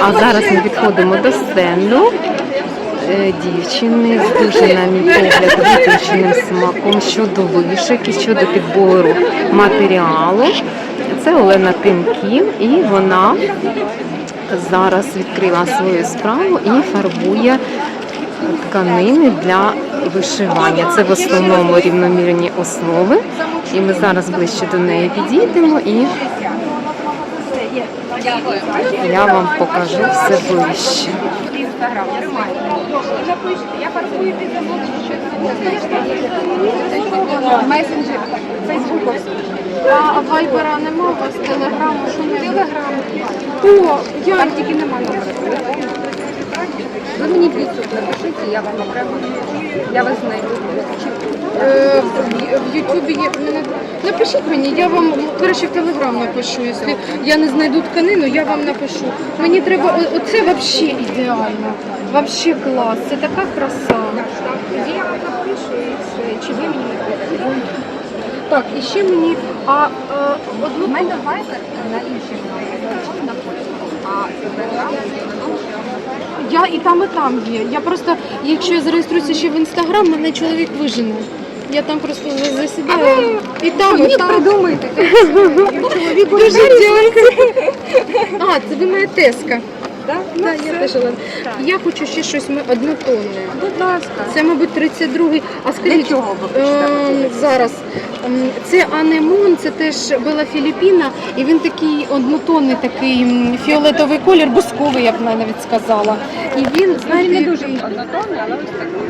А зараз ми підходимо до стенду е, дівчини з дуже, на мій погляд, витонченим смаком щодо вишивки, щодо підбору матеріалу. Це Олена Тимків, і вона зараз відкрила свою справу і фарбує тканини для вишивання. Це в основному рівномірні основи. І ми зараз ближче до неї підійдемо і я вам покажу все ближче. Месенджер фейсбуковський. А вайбера нема у вас телеграму, що не телеграм. О, я там тільки нема номера. Ви мені підсуд напишіть, я вам окремо. Я вас знайду. В- Ютубі є. мене- Напишіть мені, я вам краще в Телеграм напишу. Якщо я не знайду тканину, я вам напишу. Мені треба, о- оце взагалі ідеально. Взагалі клас. Це така краса. Я напишу, і все. чи ви мені напишете. Так, і ще мені, а е, одну... У мене вайбер на інший телефон на а телеграм я і там, і там є. Я просто, якщо я зареєструюся ще в інстаграм, мене чоловік вижене. Я там просто за- засідаю. І там, і там. придумайте. Дуже дякую. А, це ви моя теска. Так, я теж Олена. Я хочу ще щось ми однотонне. Будь ласка. Це, мабуть, 32-й. А скажіть, чого зараз. ем, Це анемон, це теж була Філіппіна, і він такий однотонний, такий м, фіолетовий колір, бусковий, я б навіть сказала. І він, знаєте, не дуже однотонний, але ось такий.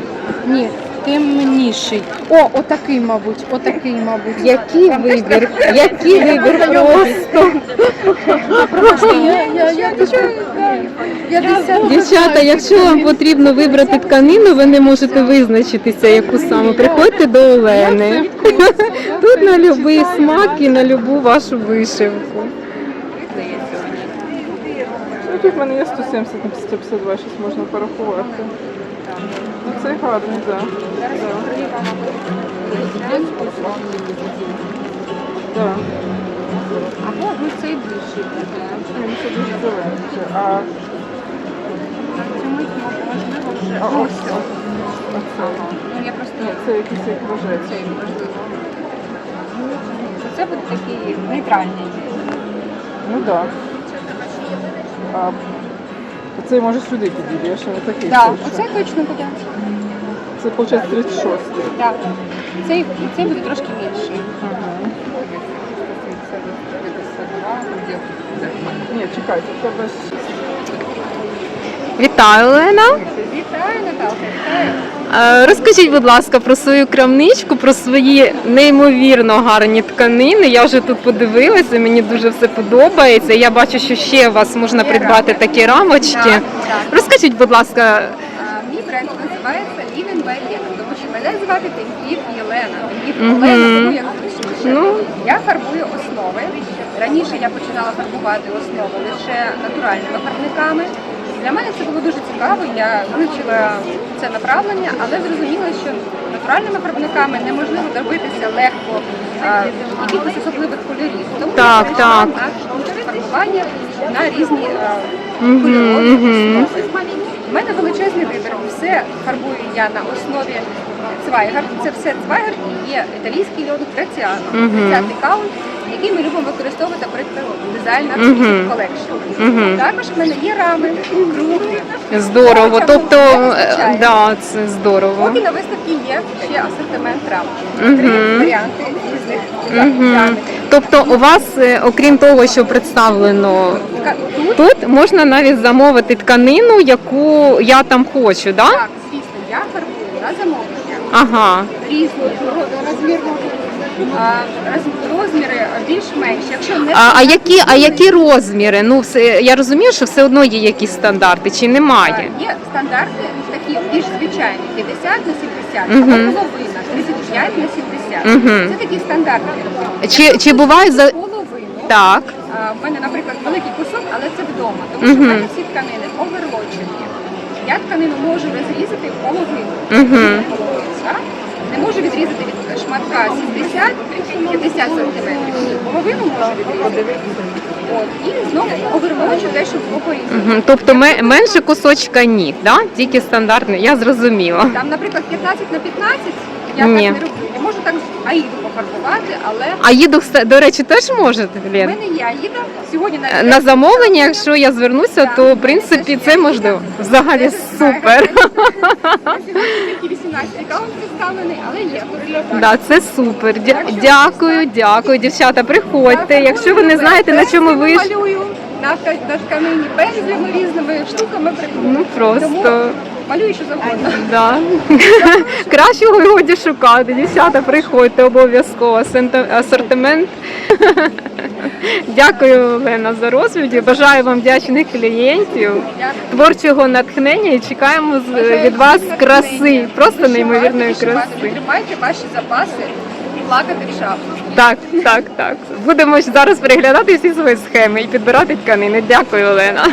Ні, темніший. О, отакий, мабуть, отакий, мабуть. Який вибір, який вибір просто. Я, я, я, я, я, Дівчата, якщо вам потрібно вибрати тканину, ви не можете визначитися, яку саме. Приходьте до Олени. Тут на будь-який смак і на будь-яку вашу вишивку. Ну, тут в мене є 170 на 152, щось можна порахувати. Це гарний, так. Да. Да. Або цей більший. Він це дуже зелений. А можливо вже. А ось оце. Ну я просто це якийсь можливо. Це буде такий нейтральний. Ну так. Цей може сюди підійде, я ще не такий. Так, оце точно буде. Це виходить 36. Так. Цей, цей буде трошки більший. Ага. Ні, чекайте, це тебе Вітаю, Олена. Вітаю, Наталка, вітаю. Е, Розкажіть, будь ласка, про свою крамничку, про свої неймовірно гарні тканини. Я вже тут подивилася, мені дуже все подобається. Я бачу, що ще у вас можна придбати такі рамочки. Розкажіть, будь ласка, Мій бренд називається Even by тому що мене звати Теньків Єлена. Теньків Мгм. Тому як. Ну. Я фарбую основи. Раніше я починала фарбувати основи лише натуральними фарбниками. Для мене це було дуже цікаво. Я вивчила це направлення, але зрозуміла, що натуральними фарбниками неможливо добитися легко а, якихось особливих кольорів. Тому я Так, перейшла так. на фарбування на різні а, Мгм, кольорові мгм. основи. У мене величезний вибір. Все фарбую я на основі цвайгар. Це все цвайгар і є італійський льод Граціано. Мгм. 30 каунт, який ми любимо використовувати при дизайнах Мгм. колекшн. Також в мене є рами, круглі. здорово. Тобто, е, да, це здорово. Поки на виставці є ще асортимент рам. Три варіанти різних. Тобто, у вас, е, окрім того, що представлено Тут тут, можна навіть замовити тканину, яку я там хочу, да? так, звісно, я фарбую на замовлення. Ага. різні ро- розмірно а, роз- розміри більш-менш. Якщо не А, а які, а які розміри? Ну, все, я розумію, що все одно є якісь стандарти, чи немає? є стандарти такі більш звичайні 50 на 70 Мгм. або половина 35 на 70. Мгм. Це такі стандарти. Чи, чи бувають за половину? так? А, в мене, наприклад, великий кусок, але це вдома, тому що в Мгм. мене всі тканини оверлочені. Я тканину можу розрізати в половину. Так? Не можу відрізати від шматка 60 50 сантиметрів. Половину може подивитися. От. І знову овервочу те, щоб було порізано. Мгм. Тобто ме- менше кусочка ні, да? тільки стандартний, я зрозуміла. Там, наприклад, 15 на 15 я Ні. так не роблю. Я можу так аїду пофарбувати, але А їду, до речі, теж можете, в Лен? мене є аїда. Сьогодні навіть На замовлення, якщо я звернуся, то в принципі це можливо. Взагалі супер. Сьогодні тільки 18 аккаунт представлений, але є. Да, це супер. Дя- Дякую, дякую, дівчата. Приходьте. Якщо ви не знаєте на чому ви ж- малюю на, тканині пензлями різними штуками приходжу. ну просто. Малюю що завгодно. Да. Кращого годі шукати. Дівчата, приходьте обов'язково. Асортимент. Дякую, Лена, за розповіді. Бажаю вам вдячних клієнтів, творчого натхнення і чекаємо від вас краси, просто неймовірної краси. Тримайте ваші запаси, плакати в шапку. Так, так, так. Будемо зараз переглядати всі свої схеми і підбирати тканини. Дякую, Олена.